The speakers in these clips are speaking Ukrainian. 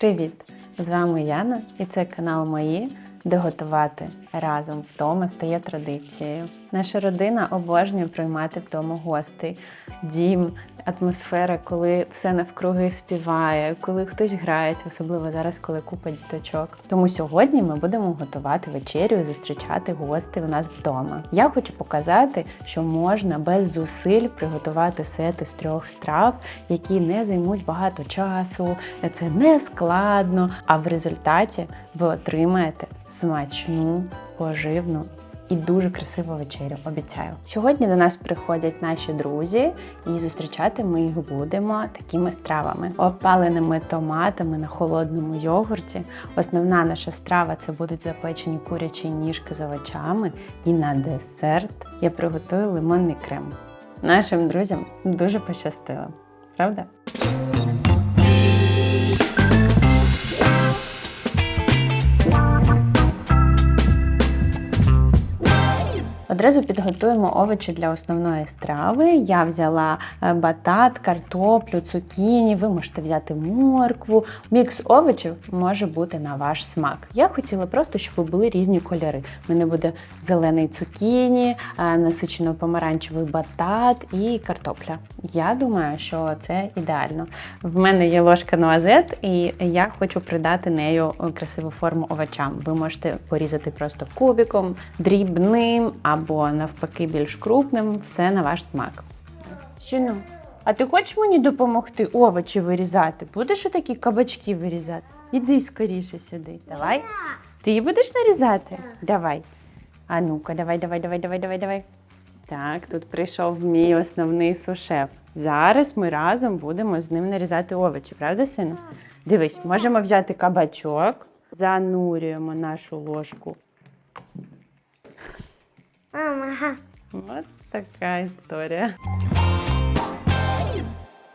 Привіт! З вами Яна і це канал Мої, де готувати разом вдома стає традицією. Наша родина обожнює приймати вдома гостей. Дім, атмосфера, коли все навкруги співає, коли хтось грається, особливо зараз, коли купа діточок. Тому сьогодні ми будемо готувати вечерю і зустрічати гостей у нас вдома. Я хочу показати, що можна без зусиль приготувати сет із трьох страв, які не займуть багато часу, це не складно, а в результаті ви отримаєте смачну, поживну і дуже красиву вечерю. Обіцяю. Сьогодні до нас приходять наші друзі, і зустрічати ми їх будемо такими стравами: опаленими томатами на холодному йогурті. Основна наша страва це будуть запечені курячі ніжки з овочами. І на десерт я приготую лимонний крем. Нашим друзям дуже пощастило, правда? Одразу підготуємо овочі для основної страви. Я взяла е, батат, картоплю, цукіні. Ви можете взяти моркву. Мікс овочів може бути на ваш смак. Я хотіла просто, щоб були різні кольори. У мене буде зелений цукіні, е, насичено помаранчевий батат і картопля. Я думаю, що це ідеально. В мене є ложка нуазет, і я хочу придати нею красиву форму овочам. Ви можете порізати просто кубиком, дрібним або навпаки більш крупним, все на ваш смак. Сіну, а ти хочеш мені допомогти овочі вирізати? Будеш такі кабачки вирізати? Іди скоріше сюди. Давай. Ти будеш нарізати? Давай. А ну-ка, давай, давай, давай, давай, давай, давай. Так, тут прийшов мій основний сушеф. Зараз ми разом будемо з ним нарізати овочі, правда, сину? Дивись, можемо взяти кабачок, занурюємо нашу ложку. Мама. От така історія.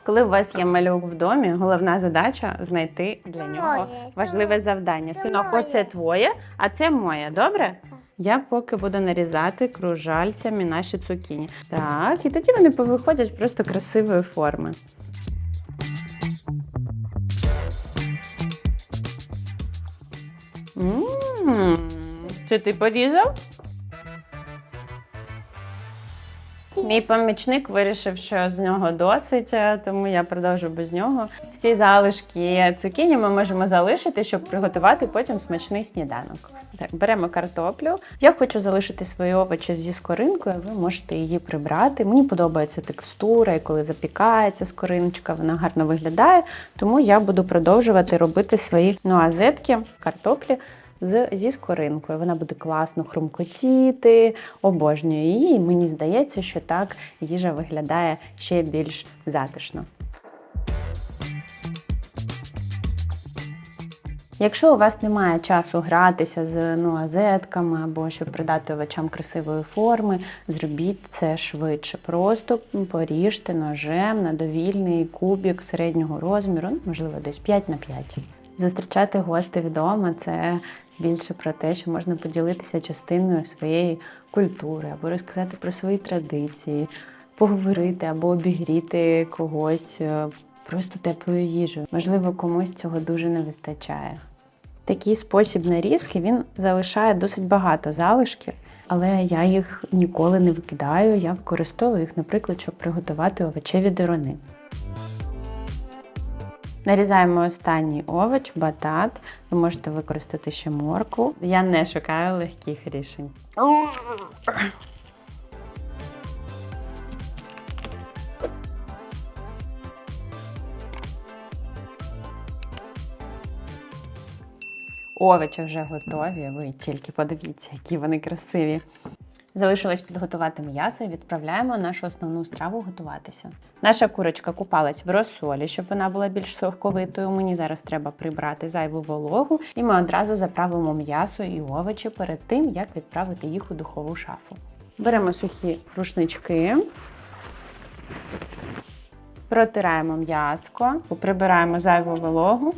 Коли у вас є малюк в домі, головна задача знайти для нього важливе завдання. Синок, оце твоє, а це моє, добре? Я поки буду нарізати кружальцями наші цукіні. Так, і тоді вони повиходять просто красивої форми. М, Це ти порізав? Мій помічник вирішив, що з нього досить, е, тому я продовжу без нього. Всі залишки цукіні ми можемо залишити, щоб приготувати потім смачний сніданок. Так, беремо картоплю. Я хочу залишити свої овочі зі скоринкою, ви можете її прибрати. Мені подобається текстура, і коли запікається скориночка, вона гарно виглядає. Тому я буду продовжувати робити свої нуазетки картоплі з, зі скоринкою. Вона буде класно хрумкотіти, обожнюю її. І мені здається, що так їжа виглядає ще більш затишно. Якщо у вас немає часу гратися з нуазетками або щоб придати овочам красивої форми, зробіть це швидше. Просто поріжте ножем на довільний кубик середнього розміру, ну, можливо, десь 5 на 5. Зустрічати гостей вдома це більше про те, що можна поділитися частиною своєї культури або розказати про свої традиції, поговорити або обігріти когось е, просто теплою їжею. Можливо, комусь цього дуже не вистачає. Такий спосіб нарізки він залишає досить багато залишків, але я їх ніколи не викидаю. Я використовую їх, наприклад, щоб приготувати овочеві дерони. Нарізаємо останній овоч, батат. Ви можете використати ще моркву. Я не шукаю легких рішень. Овочі вже готові. Ви тільки подивіться, які вони красиві. Залишилось підготувати м'ясо і відправляємо нашу основну страву готуватися. Наша курочка купалась в розсолі, щоб вона була більш соковитою. Мені зараз треба прибрати зайву вологу, і ми одразу заправимо м'ясо і овочі перед тим, як відправити їх у духову шафу. Беремо сухі рушнички, протираємо м'яско, прибираємо зайву вологу.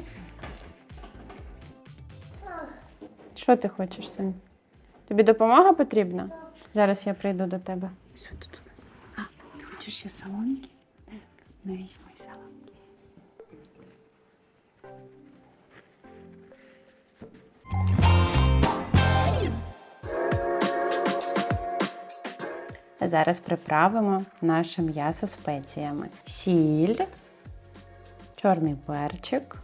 Що ти хочеш, син? Тобі допомога потрібна? Зараз я прийду до тебе. Що тут у нас? А, ти хочеш ще салонки? Так, ну візьми салонки. Зараз приправимо наше м'ясо спеціями. Сіль, чорний перчик,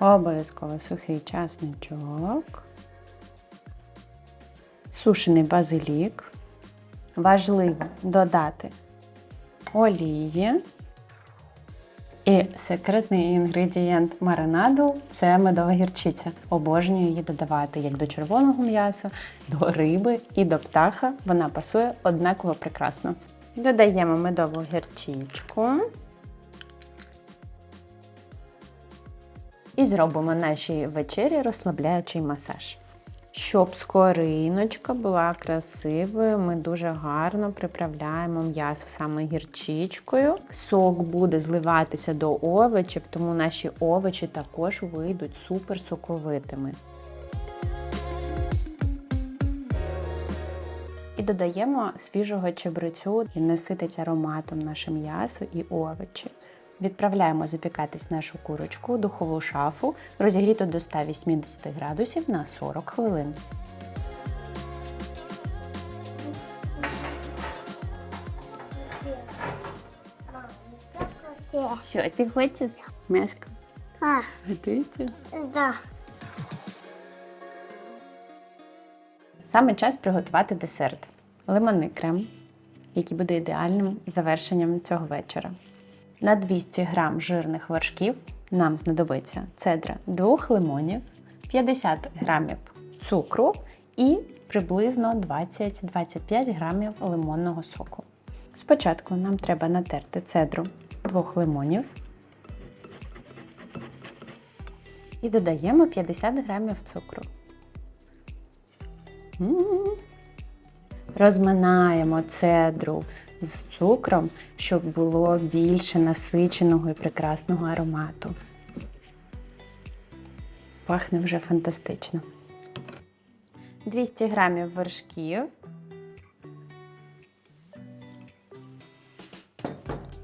обов'язково сухий часничок сушений базилік. Важливо додати олії. І секретний інгредієнт маринаду це медова гірчиця. Обожнюю її додавати як до червоного м'яса, до риби і до птаха. Вона пасує однаково прекрасно. Додаємо медову гірчичку. І зробимо нашій вечері розслабляючий масаж. Щоб скориночка була красивою, ми дуже гарно приправляємо м'ясо саме гірчичкою. Сок буде зливатися до овочів, тому наші овочі також вийдуть супер соковитими. І додаємо свіжого чебрецю і наситить ароматом наше м'ясо і овочі. Відправляємо запікатись нашу курочку у духову шафу, розігріту до 180 градусів на 40 хвилин. Що, ти хочеш? Мешка, А, готується? да. Саме час приготувати десерт. Лимонний крем, який буде ідеальним завершенням цього вечора. На 200 г жирних вершків нам знадобиться цедра двох лимонів, 50 г цукру і приблизно 20-25 г лимонного соку. Спочатку нам треба натерти цедру двох лимонів і додаємо 50 г цукру. Розминаємо цедру з цукром, щоб було більше насиченого і прекрасного аромату. Пахне вже фантастично. 200 грамів вершків,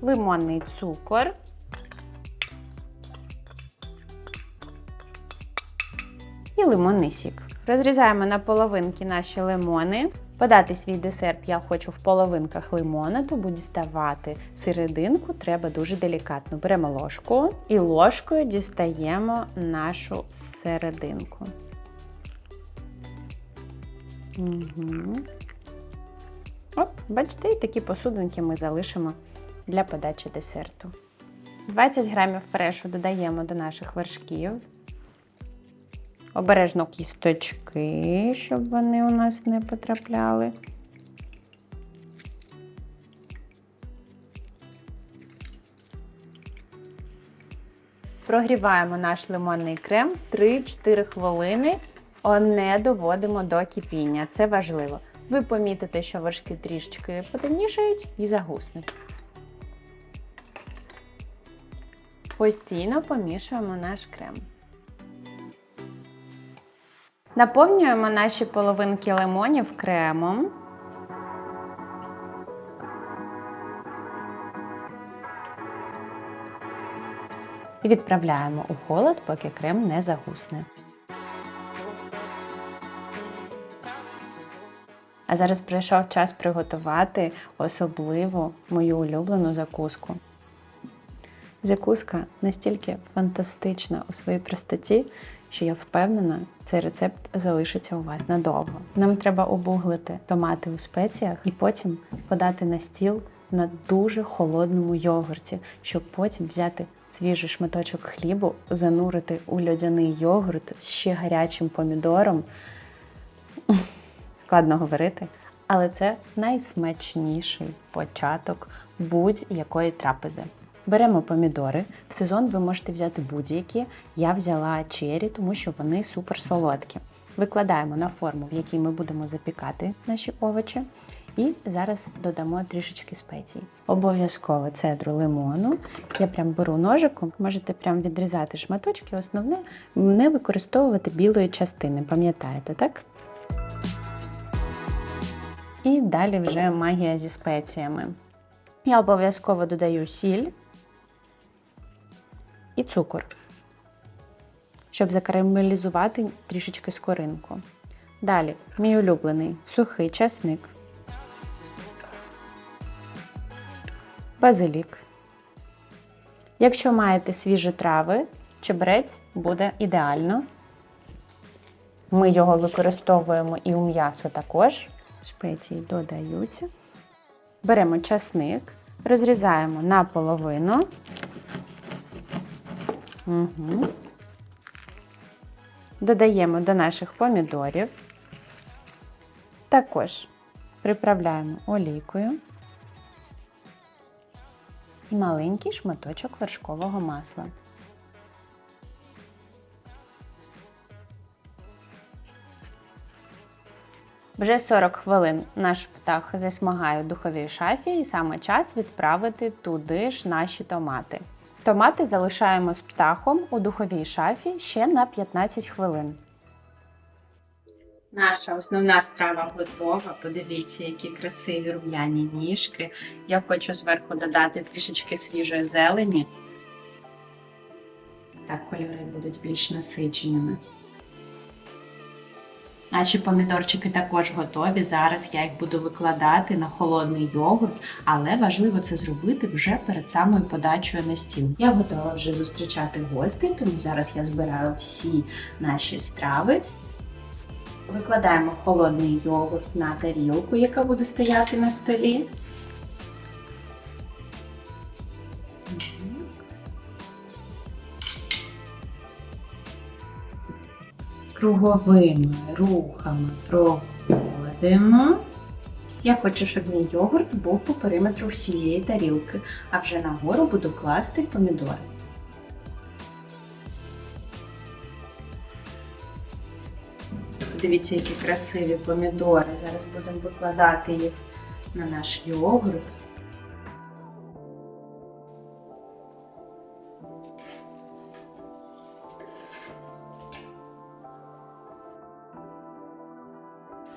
лимонний цукор. і лимонний сік. Розрізаємо на половинки наші лимони. Подати свій десерт я хочу в половинках лимона, тому діставати серединку треба дуже делікатно. Беремо ложку і ложкою дістаємо нашу серединку. Угу. Оп, бачите, і такі посудинки ми залишимо для подачі десерту. 20 грамів фрешу додаємо до наших вершків. Обережно кісточки, щоб вони у нас не потрапляли. Прогріваємо наш лимонний крем 3-4 хвилини, не доводимо до кипіння. Це важливо. Ви помітите, що вершки трішечки потемнішають і загуснуть. Постійно помішуємо наш крем. Наповнюємо наші половинки лимонів кремом. І відправляємо у холод, поки крем не загусне. А зараз прийшов час приготувати особливу мою улюблену закуску. Закуска настільки фантастична у своїй простоті, що я впевнена, цей рецепт залишиться у вас надовго. Нам треба обуглити томати у спеціях і потім подати на стіл на дуже холодному йогурті, щоб потім взяти свіжий шматочок хлібу, занурити у льодяний йогурт з ще гарячим помідором. Складно говорити, але це найсмачніший початок будь-якої трапези. Беремо помідори. В сезон ви можете взяти будь-які. Я взяла чері, тому що вони супер солодкі. Викладаємо на форму, в якій ми будемо запікати наші овочі. І зараз додамо трішечки спецій. Обов'язково цедру лимону. Я прям беру ножиком, можете прям відрізати шматочки. Основне не використовувати білої частини, пам'ятаєте, так? І далі вже магія зі спеціями. Я обов'язково додаю сіль і цукор, щоб закарамелізувати трішечки скоринку. Далі, мій улюблений сухий часник, базилік. Якщо маєте свіжі трави, чебрець буде ідеально. Ми його використовуємо і у м'ясо також. Спеції додаються. Беремо часник, розрізаємо на половину. Угу. Додаємо до наших помідорів. Також приправляємо олійкою і маленький шматочок вершкового масла. Вже 40 хвилин наш птах засмагає в духовій шафі, і саме час відправити туди ж наші томати. Томати залишаємо з птахом у духовій шафі ще на 15 хвилин. Наша основна страва готова. Подивіться, які красиві рум'яні ніжки. Я хочу зверху додати трішечки свіжої зелені. Так кольори будуть більш насиченими. Наші помідорчики також готові. Зараз я їх буду викладати на холодний йогурт, але важливо це зробити вже перед самою подачею на стіл. Я готова вже зустрічати гостей, тому зараз я збираю всі наші страви. Викладаємо холодний йогурт на тарілку, яка буде стояти на столі. Круговими рухами проходимо. Я хочу, щоб мій йогурт був по периметру всієї тарілки, а вже нагору буду класти помідори. Дивіться, які красиві помідори. Зараз будемо викладати їх на наш йогурт.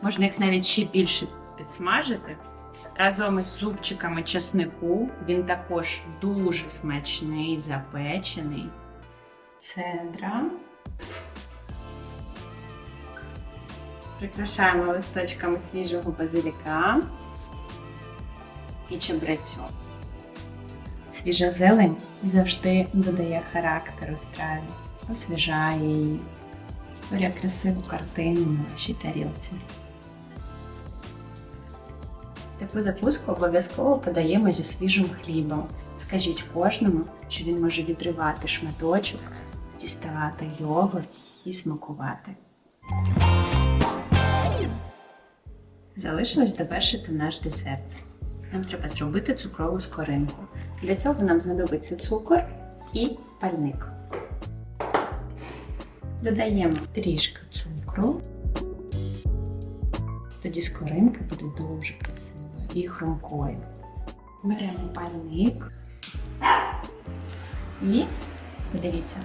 Можна їх навіть ще більше підсмажити. Разом із зубчиками чеснику. Він також дуже смачний, запечений. Цедра. Прикрашаємо листочками свіжого базиліка і чебрецю. Свіжа зелень завжди додає характеру страві, освіжає її, створює красиву картину на вашій тарілці. Таку закуску обов'язково подаємо зі свіжим хлібом. Скажіть кожному, що він може відривати шматочок, діставати йогурт і смакувати. Залишилось довершити наш десерт. Нам треба зробити цукрову скоринку. Для цього нам знадобиться цукор і пальник. Додаємо трішки цукру. Тоді скоринка буде дуже красивою і хрумкою. Беремо пальник і подивіться.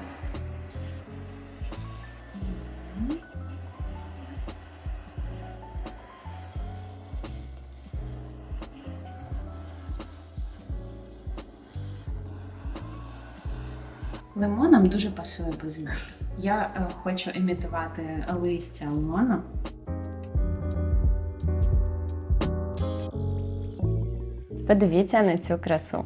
Лимоном дуже пасує базилік. Я е, хочу імітувати листя лимона. Подивіться на цю красу.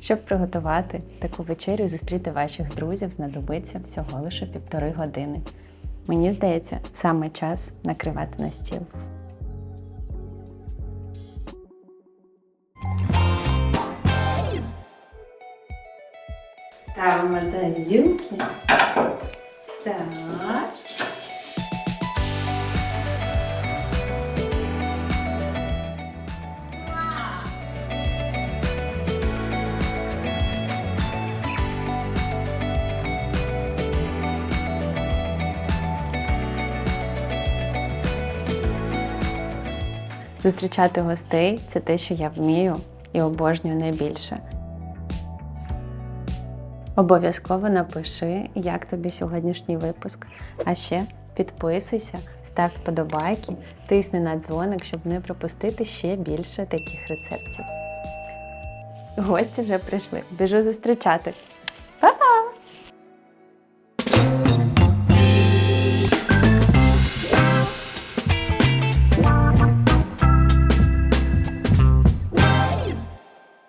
Щоб приготувати таку вечерю і зустріти ваших друзів, знадобиться всього лише півтори години. Мені здається, саме час накривати на стіл. Ставимо тарілки. Так. Зустрічати гостей це те, що я вмію і обожнюю найбільше. Обов'язково напиши, як тобі сьогоднішній випуск. А ще підписуйся, став вподобайки, тисни на дзвоник, щоб не пропустити ще більше таких рецептів. Гості вже прийшли. Біжу зустрічати.